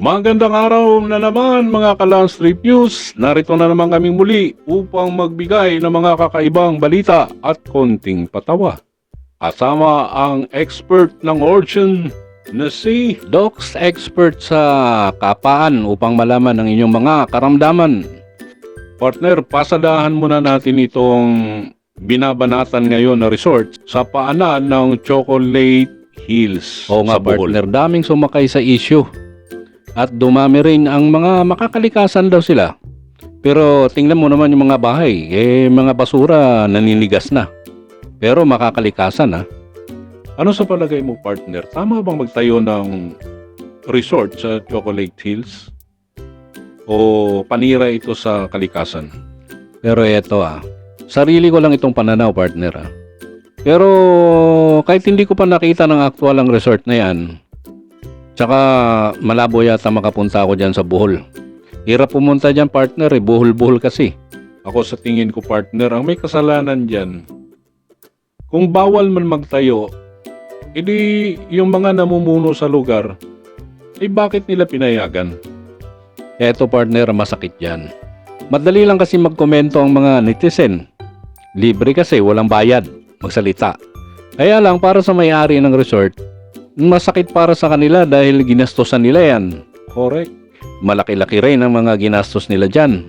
Magandang araw na naman mga Kalang Street News. Narito na naman kaming muli upang magbigay ng mga kakaibang balita at konting patawa. Kasama ang expert ng Orchon na si Docs expert sa kapaan upang malaman ang inyong mga karamdaman. partner. Pasadahan muna natin itong binabanatan ngayon na resort sa paanan ng Chocolate Hills. Oo nga partner, daming sumakay sa issue. At dumami rin ang mga makakalikasan daw sila. Pero tingnan mo naman yung mga bahay, eh mga basura naninigas na. Pero makakalikasan ha. Ano sa palagay mo partner? Tama bang magtayo ng resort sa Chocolate Hills? O panira ito sa kalikasan? Pero eto ah, sarili ko lang itong pananaw partner ah. Pero kahit hindi ko pa nakita ng actual ang resort na yan, tsaka malabo yata makapunta ako dyan sa Bohol. Hirap pumunta dyan partner eh, buhol-buhol kasi. Ako sa tingin ko partner, ang may kasalanan dyan, kung bawal man magtayo, edi yung mga namumuno sa lugar, eh bakit nila pinayagan? Eto partner, masakit yan. Madali lang kasi magkomento ang mga netizen. Libre kasi, walang bayad, magsalita. Kaya lang para sa may-ari ng resort, masakit para sa kanila dahil ginastosan nila yan. Correct? Malaki-laki rin ang mga ginastos nila dyan.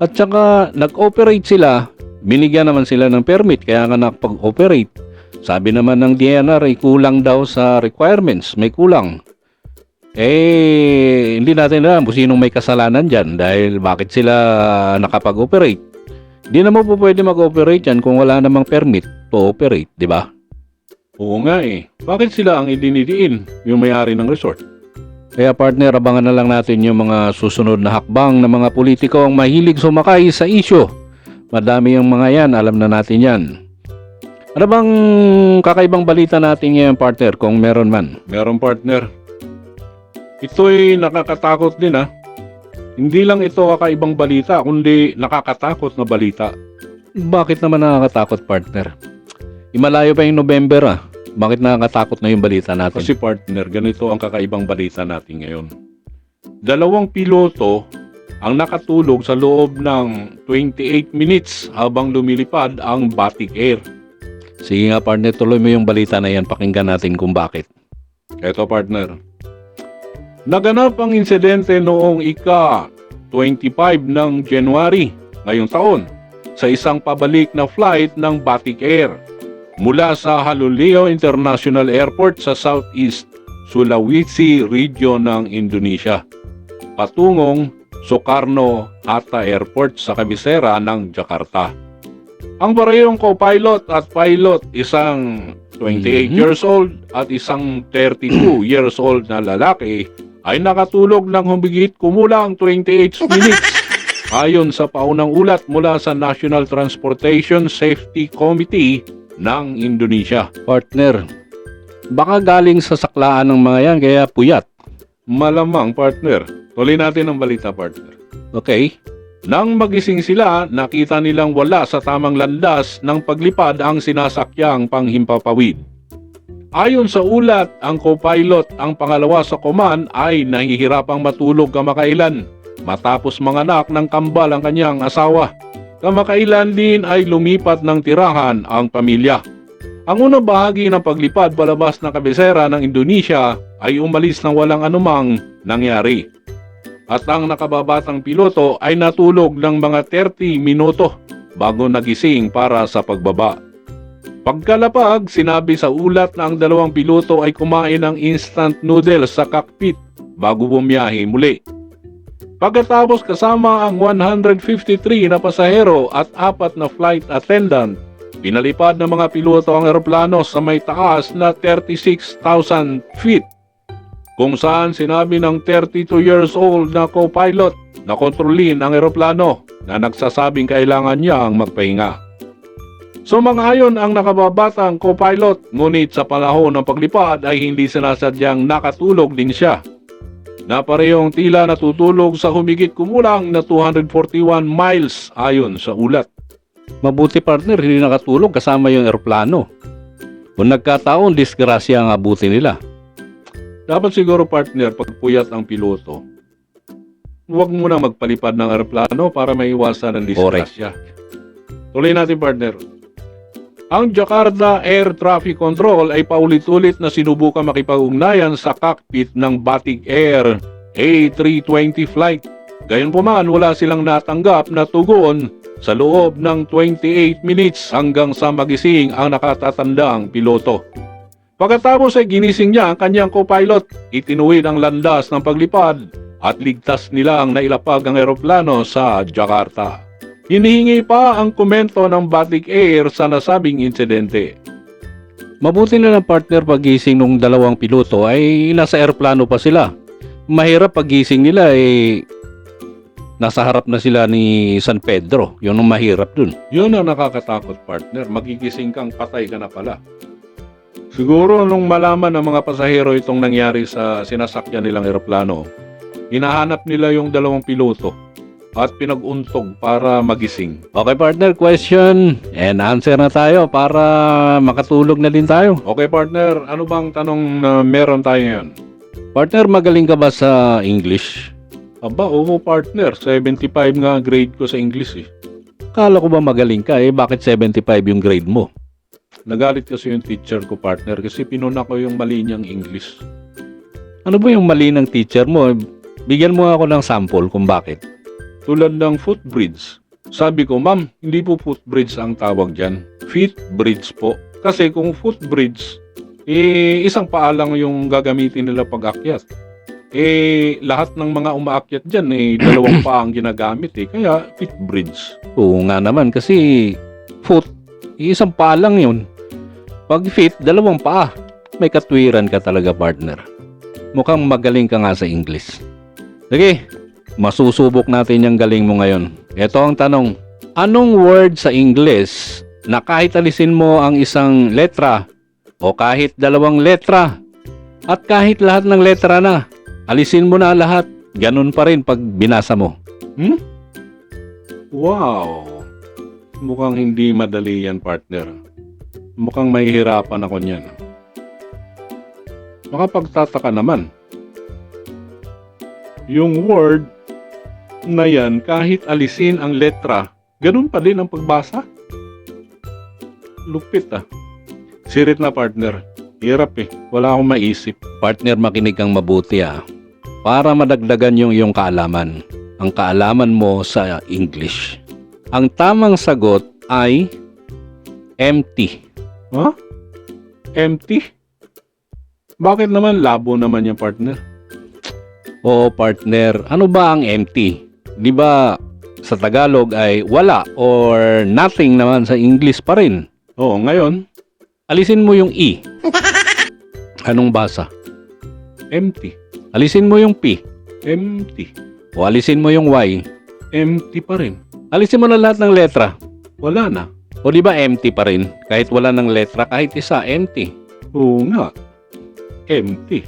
At saka nag-operate sila, binigyan naman sila ng permit kaya nga nakapag-operate. Sabi naman ng DNR ay kulang daw sa requirements, may kulang. Eh, hindi natin alam kung sinong may kasalanan dyan dahil bakit sila nakapag-operate. Hindi naman po pwede mag-operate yan kung wala namang permit to operate, di ba? Oo nga eh. Bakit sila ang idinidiin, yung may-ari ng resort? Kaya partner, abangan na lang natin yung mga susunod na hakbang ng mga politiko ang mahilig sumakay sa isyo. Madami yung mga yan, alam na natin yan. Ano bang kakaibang balita natin ngayon partner kung meron man? Meron partner. Ito'y nakakatakot din ah. Hindi lang ito kakaibang balita, kundi nakakatakot na balita. Bakit naman nakakatakot partner? Imalayo pa yung November ah. Bakit nakakatakot na yung balita natin? Kasi partner, ganito ang kakaibang balita natin ngayon. Dalawang piloto ang nakatulog sa loob ng 28 minutes habang lumilipad ang Batik Air. Sige nga partner, tuloy mo yung balita na yan. Pakinggan natin kung bakit. Eto partner. Naganap ang insidente noong ika-25 ng January ngayong taon sa isang pabalik na flight ng Batik Air mula sa Haluleo International Airport sa Southeast Sulawesi region ng Indonesia patungong Sukarno Hatta Airport sa kabisera ng Jakarta. Ang parehong co-pilot at pilot, isang 28 Mhm. years old at isang 32 years old na lalaki ay nakatulog ng humigit kumulang 28 minutes. Ayon sa paunang ulat mula sa National Transportation Safety Committee ng Indonesia. Partner, baka galing sa saklaan ng mga yan kaya puyat. Malamang partner. Tuloy natin ang balita partner. Okay? Nang magising sila, nakita nilang wala sa tamang landas ng paglipad ang sinasakyang panghimpapawid. Ayon sa ulat, ang co-pilot ang pangalawa sa command ay nahihirapang matulog kamakailan matapos manganak ng kambal ang kanyang asawa. Kamakailan din ay lumipat ng tirahan ang pamilya. Ang unang bahagi ng paglipad palabas ng kabisera ng Indonesia ay umalis ng walang anumang nangyari at ang nakababatang piloto ay natulog ng mga 30 minuto bago nagising para sa pagbaba. Pagkalapag, sinabi sa ulat na ang dalawang piloto ay kumain ng instant noodles sa cockpit bago bumiyahe muli. Pagkatapos kasama ang 153 na pasahero at apat na flight attendant, pinalipad ng mga piloto ang eroplano sa may taas na 36,000 feet kung saan sinabi ng 32 years old na co-pilot na kontrolin ang eroplano na nagsasabing kailangan niya ang magpahinga. Sumangayon ang nakababatang co-pilot ngunit sa panahon ng paglipad ay hindi sinasadyang nakatulog din siya. Na parehong tila natutulog sa humigit kumulang na 241 miles ayon sa ulat. Mabuti partner, hindi nakatulog kasama yung eroplano. Kung nagkataon, disgrasya ang abuti nila. Dapat siguro partner, pag puyat ang piloto, huwag mo na magpalipad ng aeroplano para maiwasan ang disgrasya. Tuloy natin partner. Ang Jakarta Air Traffic Control ay paulit-ulit na sinubukan makipag-ugnayan sa cockpit ng Batik Air A320 flight. Gayunpaman wala silang natanggap na tugon sa loob ng 28 minutes hanggang sa magising ang nakatatandang piloto. Pagkatapos ay ginising niya ang kanyang co-pilot, itinuwid ang landas ng paglipad at ligtas nilang nailapag ang eroplano sa Jakarta. Hinihingi pa ang komento ng Batik Air sa nasabing insidente. Mabuti na ng partner pagising ng dalawang piloto ay nasa aeroplano pa sila. Mahirap pagising nila ay nasa harap na sila ni San Pedro. Yun ang mahirap dun. Yun ang nakakatakot partner, magigising kang patay ka na pala. Siguro nung malaman ng mga pasahero itong nangyari sa sinasakyan nilang eroplano, hinahanap nila yung dalawang piloto at pinag-untog para magising. Okay partner, question and answer na tayo para makatulog na din tayo. Okay partner, ano bang tanong na meron tayo ngayon? Partner, magaling ka ba sa English? Aba, oo partner, 75 nga grade ko sa English eh. Kala ko ba magaling ka eh, bakit 75 yung grade mo? Nagalit kasi yung teacher ko partner kasi pinuna ko yung mali niyang English. Ano ba yung mali ng teacher mo? Bigyan mo ako ng sample kung bakit. Tulad ng footbridge. Sabi ko, ma'am, hindi po footbridge ang tawag dyan. Feet bridge po. Kasi kung footbridge, eh, isang paa lang yung gagamitin nila pag akyat. Eh, lahat ng mga umaakyat dyan, eh, dalawang paa ang ginagamit eh. Kaya, feet bridge. Oo nga naman kasi foot, isang paa lang yun. Pag feet, dalawang paa. May katwiran ka talaga partner. Mukhang magaling ka nga sa English. Sige, masusubok natin yung galing mo ngayon. Ito ang tanong. Anong word sa English na kahit alisin mo ang isang letra o kahit dalawang letra at kahit lahat ng letra na, alisin mo na lahat, ganun pa rin pag binasa mo. Hmm? Wow! Mukhang hindi madali yan, partner. Mukhang mahihirapan ako niyan. Makapagtataka naman. Yung word na yan, kahit alisin ang letra, ganun pa din ang pagbasa? Lupit ah. Sirit na partner. Hirap eh. Wala akong maisip. Partner, makinig kang mabuti ah. Para madagdagan yung iyong kaalaman. Ang kaalaman mo sa English. Ang tamang sagot ay empty. Ha? Empty? Bakit naman labo naman yung partner? Oo, partner. Ano ba ang empty? Di ba sa Tagalog ay wala or nothing naman sa English pa rin. Oo, ngayon, Alisin mo yung E. Anong basa? empty. Alisin mo yung P. Empty. O alisin mo yung Y. Empty pa rin. Alisin mo na lahat ng letra. Wala na. O di ba empty pa rin? Kahit wala ng letra, kahit isa, empty. Oo nga. Empty.